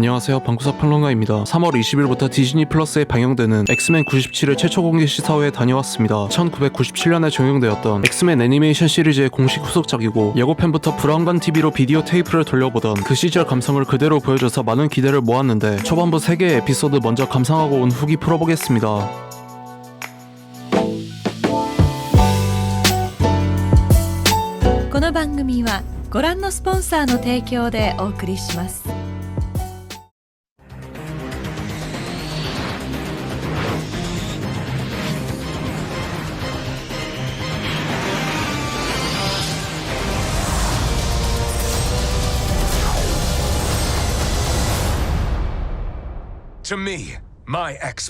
안녕하세요 방구석 평론가입니다 3월 20일부터 디즈니 플러스에 방영되는 엑스맨 97의 최초 공개 시사회에 다녀왔습니다 1997년에 종영되었던 엑스맨 애니메이션 시리즈의 공식 후속작이고 예고편부터 브라운관 TV로 비디오 테이프를 돌려보던 그 시절 감성을 그대로 보여줘서 많은 기대를 모았는데 초반부 3개의 에피소드 먼저 감상하고 온 후기 풀어보겠습니다 この番組はご覧のスポンサーの提供でお送りします。 To me, my X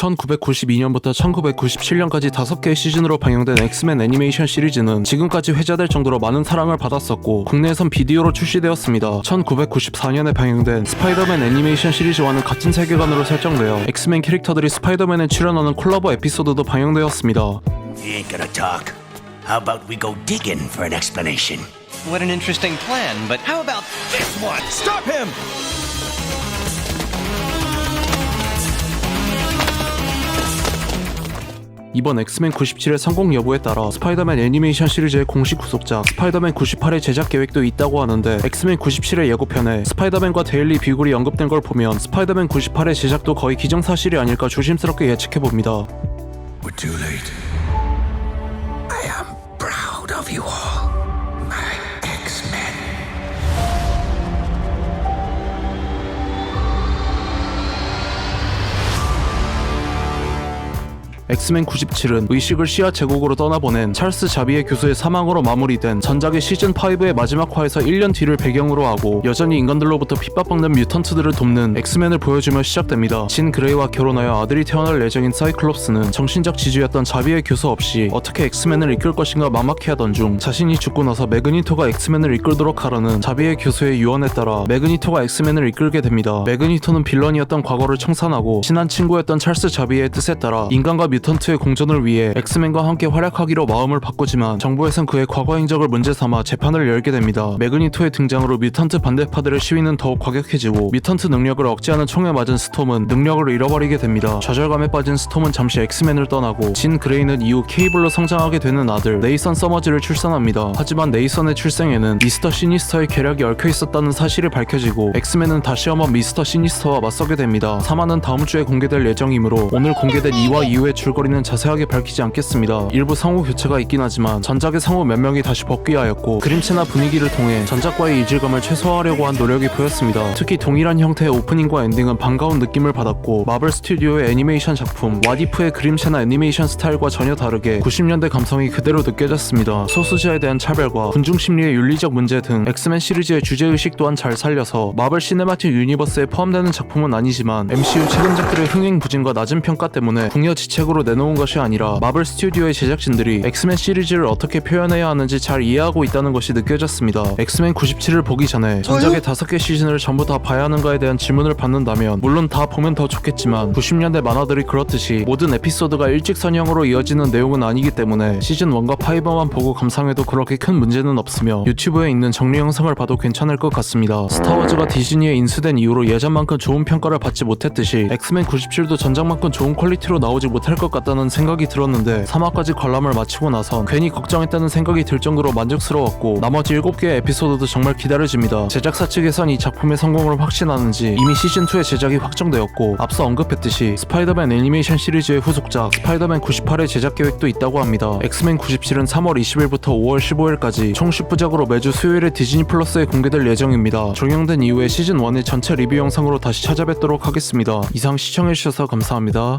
(1992년부터 1997년까지 5개의 시즌으로 방영된 엑스맨 애니메이션 시리즈는 지금까지 회자될 정도로 많은 사랑을 받았었고 국내에선 비디오로 출시되었습니다 1994년에 방영된 스파이더맨 애니메이션 시리즈와는 같은 세계관으로 설정되어 엑스맨 캐릭터들이 스파이더맨에 출연하는 콜라보 에피소드도 방영되었습니다 You ain't gonna talk. How about we go digging for an explanation? What an interesting plan, but how about this one? Stop him! 이번 엑스맨 97의 성공 여부에 따라 스파이더맨 애니메이션 시리즈의 공식 후속작 스파이더맨 98의 제작 계획도 있다고 하는데 엑스맨 97의 예고편에 스파이더맨과 데일리 비굴이 언급된 걸 보면 스파이더맨 98의 제작도 거의 기정사실이 아닐까 조심스럽게 예측해 봅니다 We're too late. I am proud of you all, 엑스맨 97은 의식을 시야 제국으로 떠나보낸 찰스 자비의 교수의 사망으로 마무리된 전작의 시즌 5의 마지막 화에서 1년 뒤를 배경으로 하고 여전히 인간들로부터 핍박받는 뮤턴트들을 돕는 엑스맨을 보여주며 시작됩니다. 진 그레이와 결혼하여 아들이 태어날 예정인 사이클롭스는 정신적 지주였던 자비의 교수 없이 어떻게 엑스맨을 이끌 것인가 막막해하던 중 자신이 죽고 나서 매그니토가 엑스맨을 이끌도록 하라는 자비의 교수의 유언에 따라 매그니토가 엑스맨을 이끌게 됩니다. 매그니토는 빌런이었던 과거를 청산하고 친한 친구였던 찰스 자비의 뜻에 따라 인간과 뮤턴 트의 공존을 위해 엑스맨과 함께 활약하기로 마음을 바꾸지만 정부에선 그의 과거 행적을 문제 삼아 재판을 열게 됩니다. 매그니토의 등장으로 뮤턴트 반대파들의 시위는 더욱 과격해지고 뮤턴트 능력을 억제하는 총에 맞은 스톰은 능력을 잃어버리게 됩니다. 좌절감에 빠진 스톰은 잠시 엑스맨을 떠나고 진 그레이는 이후 케이블로 성장하게 되는 아들 네이선 서머즈를 출산합니다. 하지만 네이선의 출생에는 미스터 시니스터의 계략이 얽혀 있었다는 사실이 밝혀지고 엑스맨은 다시 한번 미스터 시니스터와 맞서게 됩니다. 3화는 다음 주에 공개될 예정이므로 오늘 공개된 2화 이후의 줄 거리는 자세하게 밝히지 않겠습니다. 일부 상호 교체가 있긴 하지만 전작의 상호 몇 명이 다시 복귀하였고 그림체나 분위기를 통해 전작과의 이질감을 최소화하려고 한 노력이 보였습니다. 특히 동일한 형태의 오프닝과 엔딩은 반가운 느낌을 받았고 마블 스튜디오의 애니메이션 작품 와디프의 그림체나 애니메이션 스타일과 전혀 다르게 90년대 감성이 그대로 느껴졌습니다. 소수자에 대한 차별과 군중 심리의 윤리적 문제 등 엑스맨 시리즈의 주제의식 또한 잘 살려서 마블 시네마틱 유니버스에 포함되는 작품은 아니지만 MCU 최근작들의 흥행 부진과 낮은 평가 때문에 궁여 지책으로 내놓은 것이 아니라 마블 스튜디오의 제작진들이 엑스맨 시리즈를 어떻게 표현해야 하는지 잘 이해하고 있다는 것이 느껴졌습니다. 엑스맨 97을 보기 전에 전작의 다섯 개 시즌을 전부 다 봐야 하는가에 대한 질문을 받는다면 물론 다 보면 더 좋겠지만 90년대 만화들이 그렇듯이 모든 에피소드가 일직선형으로 이어지는 내용은 아니기 때문에 시즌 1과 5만 보고 감상해도 그렇게 큰 문제는 없으며 유튜브에 있는 정리 영상을 봐도 괜찮을 것 같습니다. 스타워즈가 디즈니에 인수된 이후로 예전만큼 좋은 평가를 받지 못했듯이 엑스맨 97도 전작만큼 좋은 퀄리티로 나오지 못할 것 같다는 생각이 들었는데 3화까지 관람을 마치고 나선 괜히 걱정했다는 생각이 들 정도로 만족스러웠고 나머지 7개의 에피소드도 정말 기다려집니다. 제작사 측에선 이 작품의 성공을 확신하는지 이미 시즌2의 제작이 확정되었고 앞서 언급했듯이 스파이더맨 애니메이션 시리즈의 후속작 스파이더맨 98의 제작 계획도 있다고 합니다. 엑스맨 97은 3월 20일부터 5월 15일까지 총 10부작으로 매주 수요일에 디즈니 플러스에 공개될 예정입니다. 종영된 이후에 시즌 1의 전체 리뷰 영상으로 다시 찾아뵙도록 하겠습니다. 이상 시청해주셔서 감사합니다.